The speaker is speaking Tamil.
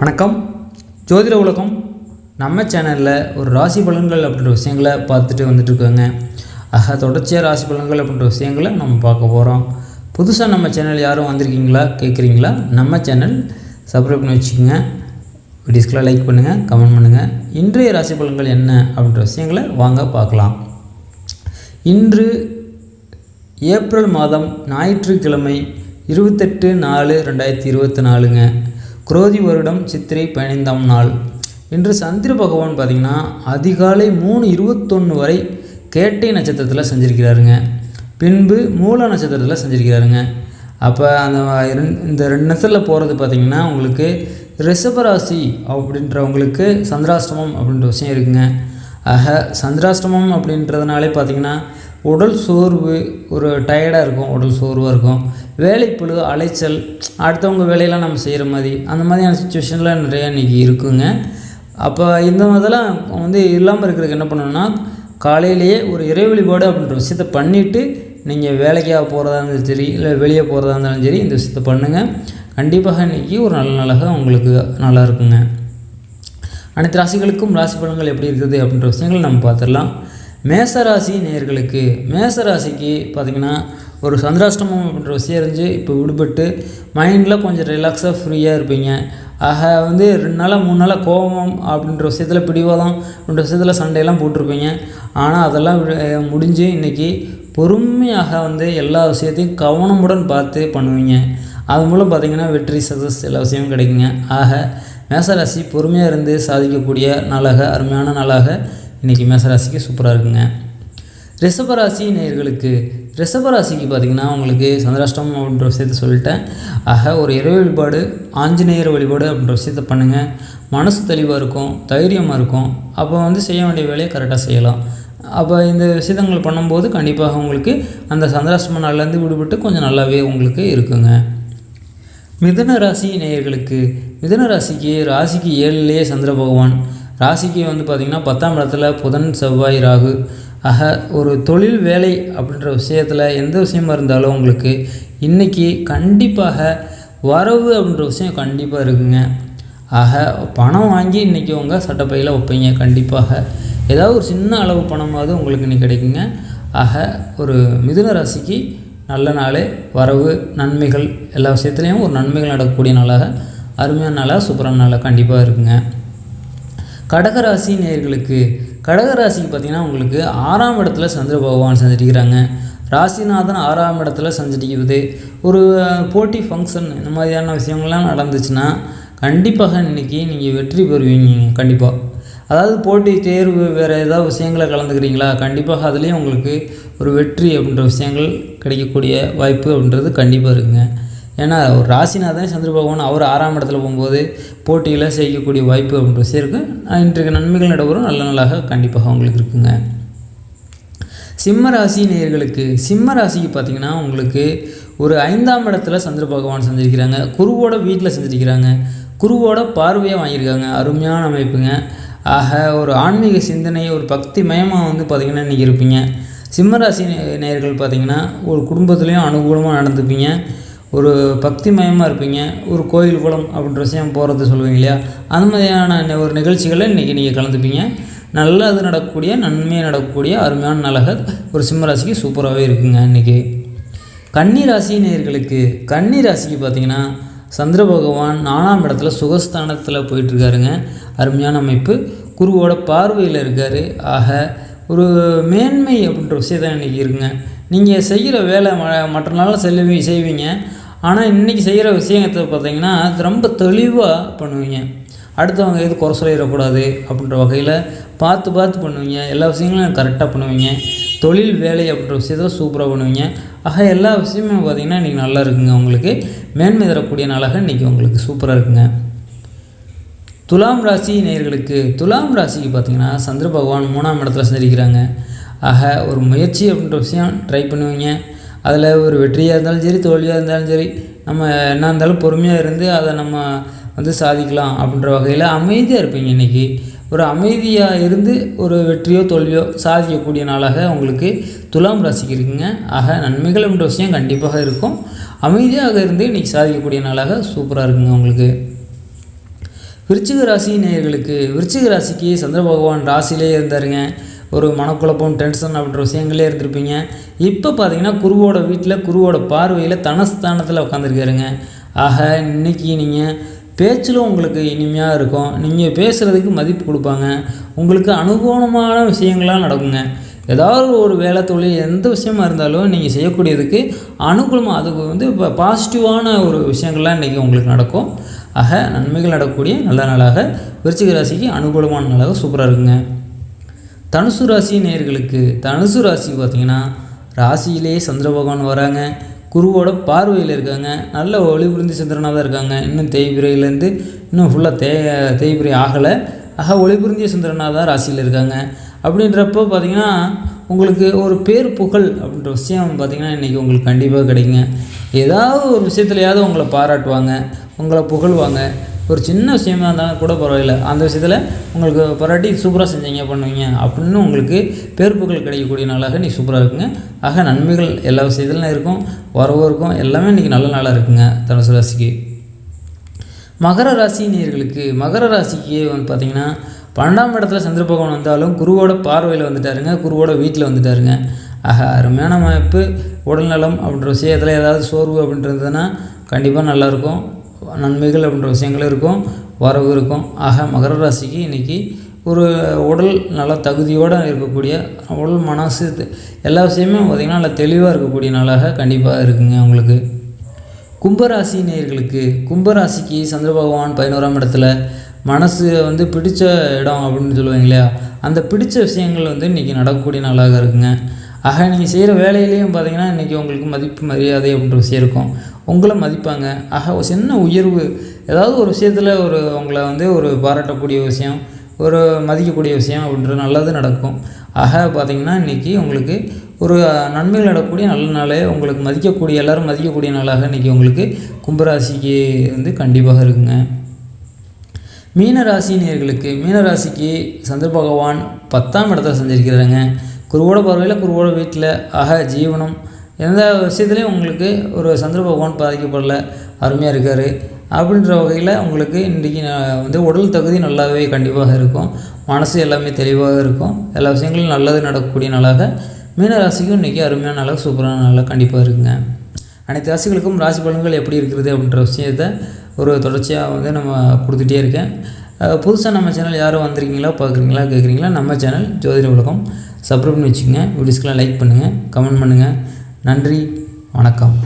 வணக்கம். ஜோதிட உலகம். நம்ம சேனலில் ஒரு ராசி பலன்கள் அப்படின்ற விஷயங்களை பார்த்துட்டு வந்துட்டுருக்கோங்க. ஆக தொடர்ச்சியாக ராசி பலன்கள் அப்படின்ற விஷயங்களை நம்ம பார்க்க போகிறோம் புதுசாக நம்ம சேனல் யாரும் வந்திருக்கீங்களா? கேட்குறீங்களா நம்ம சேனல் சப்ஸ்கிரைப் பண்ணி வச்சுக்கோங்க. வீடியோஸ்க்கெலாம் லைக் பண்ணுங்கள் கமெண்ட் பண்ணுங்கள் இன்றைய ராசி பலன்கள் என்ன அப்படின்ற விஷயங்களை வாங்க பார்க்கலாம். இன்று ஏப்ரல் மாதம் ஞாயிற்றுக்கிழமை இருபத்தெட்டு நாலு ரெண்டாயிரத்தி இருபத்தி நாலுங்க. குரோதி வருடம் சித்திரை பதினைந்தாம் நாள். இன்று சந்திர பகவான் பார்த்திங்கன்னா அதிகாலை மூணு இருபத்தொன்று வரை கேட்டை நட்சத்திரத்தில் செஞ்சுருக்கிறாருங்க. பின்பு மூல நட்சத்திரத்தில் செஞ்சுருக்கிறாருங்க. அப்போ அந்த ரெண்- இந்த ரெண்டு நட்சத்திரத்தில் போகிறது பார்த்திங்கன்னா உங்களுக்கு ரிஷபராசி அப்படின்றவங்களுக்கு சந்திராஷ்டமம் அப்படின்ற விஷயம் இருக்குங்க. ஆக சந்திராஷ்டமம் அப்படின்றதுனாலே பார்த்திங்கன்னா உடல் சோர்வு ஒரு டயர்டாக இருக்கும் உடல் சோர்வாக இருக்கும். வேலைப்புழு அலைச்சல் அடுத்தவங்க வேலையெல்லாம் நம்ம செய்கிற மாதிரி அந்த மாதிரியான சுச்சுவேஷன்லாம் நிறையா இன்றைக்கி இருக்குங்க. அப்போ இந்த மாதிரிலாம் வந்து இல்லாமல் இருக்கிறதுக்கு என்ன பண்ணணும்னா காலையிலேயே ஒரு இறை வழிபாடு அப்படின்ற விஷயத்த பண்ணிவிட்டு நீங்கள் வேலைக்காக போகிறதா இருந்தாலும் சரி இல்லை வெளியே போகிறதா இருந்தாலும் சரி இந்த விஷயத்த பண்ணுங்கள் கண்டிப்பாக இன்றைக்கி ஒரு நல்ல நாளாக உங்களுக்கு நல்லா இருக்குங்க. அனைத்து ராசிகளுக்கும் ராசி பலன்கள் எப்படி இருக்குது அப்படின்ற விஷயங்கள் நம்ம பார்த்துடலாம். மேச ராசி மேசராசிக்கு மேச ராசிக்கு பார்த்திங்கன்னா ஒரு சந்திராஷ்டமம் அப்படின்ற விஷயம் இருந்துச்சு. இப்போ விடுபட்டு மைண்டில் கொஞ்சம் ரிலாக்ஸாக ஃப்ரீயாக இருப்பீங்க. ஆக வந்து ரெண்டு நாளாக மூணு நாளாக கோபம் அப்படின்ற விஷயத்தில் பிடிவாதம் அப்படின்ற விஷயத்தில் சண்டையெல்லாம் போட்டிருப்பீங்க. ஆனால் அதெல்லாம் வி- முடிஞ்சு இன்றைக்கி பொறுமையாக வந்து எல்லா விஷயத்தையும் கவனமுடன் பார்த்து பண்ணுவீங்க. அது மூலம் பார்த்திங்கன்னா வெற்றி சக்ஸஸ் எல்லா விஷயமும் கிடைக்குங்க. ஆக மேசராசி பொறுமையாக இருந்து சாதிக்கக்கூடிய நாளாக அருமையான நாளாக இன்றைக்கி மேசராசிக்கு சூப்பராக இருக்குங்க. ரிஷபராசி நேர்களுக்கு ரிஷபராசிக்கு பார்த்திங்கன்னா உங்களுக்கு சந்திராஷ்டமம் அப்படின்ற விஷயத்த சொல்லிட்டேன். ஆக ஒரு இரவு வழிபாடு ஆஞ்சநேயர் வழிபாடு அப்படின்ற விஷயத்த பண்ணுங்கள் மனசு தெளிவாக இருக்கும் தைரியமாக இருக்கும். அப்போ வந்து செய்ய வேண்டிய வேலையை கரெக்டாக செய்யலாம். அப்போ இந்த விஷயங்கள் பண்ணும்போது கண்டிப்பாக உங்களுக்கு அந்த சந்திராஷ்டம நாள்லேருந்து விடுபட்டு கொஞ்சம் நல்லாவே உங்களுக்கு இருக்குங்க. மிதுன ராசி நேயர்களுக்கு மிதுன ராசிக்கு ராசிக்கு ஏழுலேயே சந்திர பகவான். ராசிக்கு வந்து பார்த்திங்கன்னா பத்தாம் இடத்துல புதன் செவ்வாய் ராகு. ஆக ஒரு தொழில் வேலை அப்படின்ற விஷயத்தில் எந்த விஷயமா இருந்தாலும் உங்களுக்கு இன்றைக்கி கண்டிப்பாக வரவு அப்படின்ற விஷயம் கண்டிப்பாக இருக்குங்க. ஆக பணம் வாங்கி இன்றைக்கி உங்கள் சட்டப்பையில் வைப்பீங்க கண்டிப்பாக. ஏதாவது ஒரு சின்ன அளவு பணமாவது உங்களுக்கு இன்றைக்கி கிடைக்குங்க. ஆக ஒரு மிதுன ராசிக்கு நல்ல நாள் வரவு நன்மைகள் எல்லா விஷயத்துலேயும் ஒரு நன்மைகள் நடக்கக்கூடிய நாளாக அருமையான நாளாக சூப்பரான நாளாக கண்டிப்பாக இருக்குங்க. கடகராசி நேர்களுக்கு கடகராசிக்கு பார்த்திங்கன்னா உங்களுக்கு ஆறாம் இடத்துல சந்திர பகவான் செஞ்சிருக்கிறாங்க ராசிநாதன் ஆறாம் இடத்துல செஞ்சிருக்கிறது ஒரு போட்டி ஃபங்க்ஷன் இந்த மாதிரியான விஷயங்கள்லாம் நடந்துச்சுன்னா கண்டிப்பாக இன்றைக்கி நீங்கள் வெற்றி பெறுவீங்க கண்டிப்பாக அதாவது போட்டி தேர்வு வேறு ஏதாவது விஷயங்களை கலந்துக்கிறீங்களா? கண்டிப்பாக அதுலேயும் உங்களுக்கு ஒரு வெற்றி அப்படின்ற விஷயங்கள் கிடைக்கக்கூடிய வாய்ப்பு அப்படின்றது கண்டிப்பாக இருக்குங்க. ஏன்னா ஒரு ராசிநாதன் சந்திர பகவான் அவர் ஆறாம் இடத்துல போகும்போது போட்டியில் செய்யக்கூடிய வாய்ப்பு அப்படின்ற இருக்கு. இன்றைக்கு நன்மைகள் நடைபெறும். நல்ல நாளாக கண்டிப்பாக உங்களுக்கு இருக்குங்க. சிம்ம ராசி நேர்களுக்கு சிம்ம ராசிக்கு பார்த்தீங்கன்னா உங்களுக்கு ஒரு ஐந்தாம் இடத்துல சந்திர பகவான் செஞ்சுருக்கிறாங்க குருவோட வீட்டில் செஞ்சுருக்கிறாங்க குருவோட பார்வையாக வாங்கியிருக்காங்க. அருமையான அமைப்புங்க. ஆக ஒரு ஆன்மீக சிந்தனை ஒரு பக்தி மயமாக வந்து பார்த்திங்கன்னா இன்றைக்கி இருப்பீங்க. சிம்ம நேர்கள் பார்த்திங்கன்னா ஒரு குடும்பத்துலேயும் அனுகூலமாக நடந்துப்பீங்க. ஒரு பக்தி மயமாக இருப்பீங்க. ஒரு கோயில் குளம் அப்படின்ற விஷயம் போகிறது சொல்லுவீங்க இல்லையா? அந்த மாதிரியான ஒரு நிகழ்ச்சிகளை இன்றைக்கி நீங்கள் கலந்துப்பீங்க. நல்லது நடக்கக்கூடிய நன்மையாக நடக்கக்கூடிய அருமையான நாளாக ஒரு சிம்மராசிக்கு சூப்பராகவே இருக்குங்க இன்றைக்கி கன்னி ராசி நேயர்களுக்கு ராசிக்கு பார்த்தீங்கன்னா சந்திர பகவான் நாலாம் இடத்துல சுகஸ்தானத்தில் போயிட்டுருக்காருங்க. அருமையான அமைப்பு. குருவோட பார்வையில் இருக்கார். ஆக ஒரு மேன்மை அப்படின்ற விஷயத்தான் இன்றைக்கி இருக்குங்க. நீங்கள் செய்கிற வேலை ம மற்ற நாளில் செல்லுவீங்க செய்வீங்க. ஆனால் இன்றைக்கி செய்கிற விஷயத்தை பார்த்தீங்கன்னா அது ரொம்ப தெளிவாக பண்ணுவீங்க. அடுத்தவங்க எது குறை சொல்லிடக்கூடாது அப்படின்ற வகையில் பார்த்து பார்த்து பண்ணுவீங்க. எல்லா விஷயங்களும் கரெக்டாக பண்ணுவீங்க. தொழில் வேலை அப்படின்ற விஷயத்த சூப்பராக பண்ணுவீங்க. ஆக எல்லா விஷயமும் பார்த்திங்கன்னா இன்றைக்கி நல்லா இருக்குங்க உங்களுக்கு. மேன்மை தரக்கூடிய நாளாக இன்றைக்கி உங்களுக்கு சூப்பராக இருக்குங்க. துலாம் ராசி நேயர்களுக்கு துலாம் ராசிக்கு பார்த்தீங்கன்னா சந்திர பகவான் மூணாம் இடத்துல செஞ்சிருக்கிறாங்க. ஆக ஒரு முயற்சி அப்படின்ற விஷயம் ட்ரை பண்ணுவீங்க. அதில் ஒரு வெற்றியாக இருந்தாலும் சரி தோல்வியாக இருந்தாலும் சரி நம்ம என்ன இருந்தாலும் பொறுமையாக இருந்து அதை நம்ம வந்து சாதிக்கலாம் அப்படின்ற வகையில் அமைதியாக இருப்பீங்க இன்றைக்கி ஒரு அமைதியாக இருந்து ஒரு வெற்றியோ தோல்வியோ சாதிக்கக்கூடிய நாளாக உங்களுக்கு துலாம் ராசிக்கு இருக்குங்க. ஆக நன்மைகள் என்ற விஷயம் கண்டிப்பாக இருக்கும். அமைதியாக இருந்து இன்றைக்கி சாதிக்கக்கூடிய நாளாக சூப்பராக இருக்குங்க உங்களுக்கு. விருச்சிக ராசி நேயர்களுக்கு விருச்சிக ராசிக்கு சந்திர பகவான் ராசியிலே இருந்தாருங்க. ஒரு மனக்குழப்பம் டென்ஷன் அப்படின்ற விஷயங்களே இருந்திருப்பீங்க. இப்போ பார்த்தீங்கன்னா குருவோட வீட்டில் குருவோட பார்வையில் தனஸ்தானத்தில் உட்காந்துருக்காருங்க ஆக இன்றைக்கி நீங்கள் பேச்சிலும் உங்களுக்கு இனிமையாக இருக்கும். நீங்கள் பேசுகிறதுக்கு மதிப்பு கொடுப்பாங்க. உங்களுக்கு அனுகூலமான விஷயங்களாக நடக்குங்க. ஏதாவது ஒரு வேலை தொழில் எந்த விஷயமா இருந்தாலும் நீங்கள் செய்யக்கூடியதுக்கு அனுகூலமாக அதுக்கு வந்து இப்போ பாசிட்டிவான ஒரு விஷயங்கள்லாம் இன்றைக்கி உங்களுக்கு நடக்கும். ஆக நன்மைகள் நடக்கக்கூடிய நல்ல நாளாக விருச்சிக ராசிக்கு அனுகூலமான நாளாக சூப்பராக இருக்குங்க. தனுசு ராசி நேர்களுக்கு தனுசு ராசி பார்த்திங்கன்னா ராசியிலேயே சந்திர பகவான் வராங்க. குருவோட பார்வையில் இருக்காங்க. நல்ல ஒளிபுரிந்து சந்திரனாக தான் இருக்காங்க. இன்னும் தேய்பிரையிலேருந்து இன்னும் ஃபுல்லாக தே தேய்பிரை ஆகலை. ஆக ஒளிபுரிந்திய சந்திரனாக தான் ராசியில் இருக்காங்க. அப்படின்றப்போ பார்த்திங்கன்னா உங்களுக்கு ஒரு பேர் புகழ் அப்படின்ற விஷயம் பார்த்திங்கன்னா இன்றைக்கி உங்களுக்கு கண்டிப்பாக கிடைக்குங்க. ஏதாவது ஒரு விஷயத்துலையாவது உங்களை பாராட்டுவாங்க. உங்களை புகழ்வாங்க. ஒரு சின்ன விஷயமா இருந்தாலும் கூட பரவாயில்ல. அந்த விஷயத்தில் உங்களுக்கு பராட்டி சூப்பராக செஞ்சீங்க பண்ணுவீங்க. அப்படின்னு உங்களுக்கு பேர்ப்புகள் கிடைக்கக்கூடிய நாளாக நீ சூப்பராக இருக்குங்க. ஆக நன்மைகள் எல்லா விஷயத்துலையும் இருக்கும். வரவும் இருக்கும். எல்லாமே இன்றைக்கி நல்ல நாளாக இருக்குங்க தனுசு ராசிக்கு. மகர ராசி நேர்களுக்கு மகர ராசிக்கு வந்து பார்த்திங்கன்னா பன்னெண்டாம் இடத்துல சந்திர பகவான் வந்தாலும் குருவோட பார்வையில் வந்துட்டாருங்க. குருவோட வீட்டில் வந்துட்டாருங்க. ஆக அருமையான அமைப்பு. உடல்நலம் அப்படின்ற விஷயத்தில் ஏதாவது சோர்வு அப்படின்றதுன்னா கண்டிப்பாக நல்லாயிருக்கும் நன்மைகள் அப்படின்ற விஷயங்களும் இருக்கும் வரவு இருக்கும். ஆக மகர ராசிக்கு இன்றைக்கி ஒரு உடல் நல்ல தகுதியோடு இருக்கக்கூடிய உடல் மனசு எல்லா விஷயமே பார்த்திங்கன்னா நல்லா தெளிவாக இருக்கக்கூடிய நாளாக கண்டிப்பாக இருக்குங்க உங்களுக்கு. கும்பராசி நேயர்களுக்கு கும்பராசிக்கு சந்திர பகவான் பதினோராம் இடத்துல மனசு வந்து பிடித்த இடம் அப்படின்னு சொல்லுவாங்க இல்லையா? அந்த பிடித்த விஷயங்கள் வந்து இன்றைக்கி நடக்கக்கூடிய நாளாக இருக்குங்க. ஆக நீங்கள் செய்கிற வேலையிலையும் பார்த்தீங்கன்னா இன்றைக்கி உங்களுக்கு மதிப்பு மரியாதை அப்படின்ற விஷயம் இருக்கும். உங்களை மதிப்பாங்க. ஆக ஒரு சின்ன உயர்வு ஏதாவது ஒரு விஷயத்தில் ஒரு உங்களை வந்து ஒரு பாராட்டக்கூடிய விஷயம் ஒரு மதிக்கக்கூடிய விஷயம் அப்படின்றது நல்லது நடக்கும். ஆக பார்த்தீங்கன்னா இன்றைக்கி உங்களுக்கு ஒரு நன்மைகள் நடக்கக்கூடிய நல்ல நாளே உங்களுக்கு மதிக்கக்கூடிய எல்லாரும் மதிக்கக்கூடிய நாளாக இன்றைக்கி உங்களுக்கு கும்பராசிக்கு வந்து கண்டிப்பாக இருக்குங்க. மீனராசினியர்களுக்கு மீனராசிக்கு சந்திர பகவான் பத்தாம் இடத்துல செஞ்சிருக்கிறாங்க குருவோட பார்வையில் குருவோட வீட்டில் ஆக ஜீவனம் எந்த விஷயத்துலையும் உங்களுக்கு ஒரு சந்திர பகவான் பாதிக்கப்படல அருமையாக இருக்கார். அப்படின்ற வகையில் உங்களுக்கு இன்றைக்கி நான் வந்து உடல் தகுதி நல்லாவே கண்டிப்பாக இருக்கும். மனசு எல்லாமே தெளிவாக இருக்கும். எல்லா விஷயங்களும் நல்லது நடக்கக்கூடிய நாளாக மீனராசிக்கும் இன்றைக்கி அருமையான நாளாக சூப்பரான நாளாக கண்டிப்பாக இருக்குங்க. அனைத்து ராசிகளுக்கும் ராசி பலன்கள் எப்படி இருக்கிறது அப்படின்ற விஷயத்தை ஒரு தொடர்ச்சியாக வந்து நம்ம கொடுத்துட்டே இருக்கேன். புதுசாக நம்ம சேனல் யாரும் வந்திருக்கீங்களா பார்க்குறீங்களா கேட்குறீங்களா நம்ம சேனல் ஜோதிட உலகம். சப்ஸ்கிரைப் பண்ணி வச்சுக்கோங்க. வீடியோஸ்க்கெலாம் லைக் பண்ணுங்கள் கமெண்ட் பண்ணுங்கள் நன்றி. வணக்கம்.